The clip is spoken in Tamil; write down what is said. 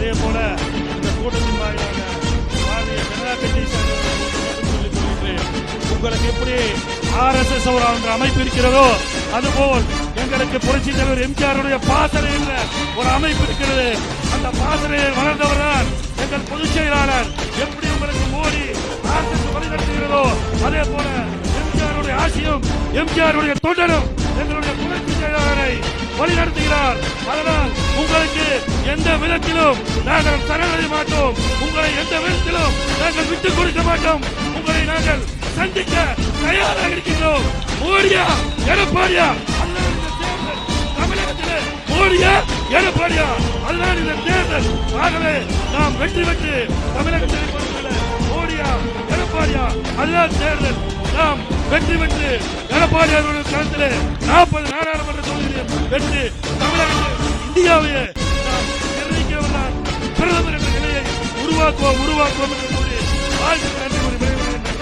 அதே போல இந்த கூட்டத்தின் வாயிலாக பாரதிய ஜனதா கட்சியை உங்களுக்கு எப்படி ஆர்எஸ்எஸ் ஒரு அமைப்பு இருக்கிறதோ அதுபோல் எங்களுக்கு புரட்சி தலைவர் எம்ஜிஆருடைய பாசறை என்ற ஒரு அமைப்பு இருக்கிறது. அந்த பாசறையில் வளர்ந்தவர் தான் எங்கள் பொதுச் செயலாளர். எப்படி உங்களுக்கு மோடி ஆர்எஸ்எஸ் வழிநடத்துகிறதோ அதே போல எம்ஜிஆருடைய ஆசியும் எம்ஜிஆருடைய தொண்டரும் எங்களுடைய புரட்சி செயலாளரை வழிநடத்துகிறார் அதனால் விதத்திலும் நாங்கள் சரணடைய மாட்டோம். உங்களை எந்த விதத்திலும் நாங்கள் விட்டுக் கொடுக்க மாட்டோம். உங்களை நாங்கள் சந்திக்க தயாராக இருக்கின்றோம். மோடியா எடப்பாடியா அதுதான் தமிழகத்திலே மோடியா எடப்பாடியா அதுதான் இந்த தேர்தல். ஆகவே நாம் வெற்றி பெற்று தமிழகத்தில் மோடியா எடப்பாடியா அதுதான் தேர்தல் நாம் வெற்றி பெற்று எடப்பாடி அவர்களுடைய களத்திலே நாற்பது நாடாளுமன்ற தொகுதிகளில் வெற்றி தமிழகத்தில் இந்தியாவையே உருவாக்குவோம் உருவாக்குவோம் என்று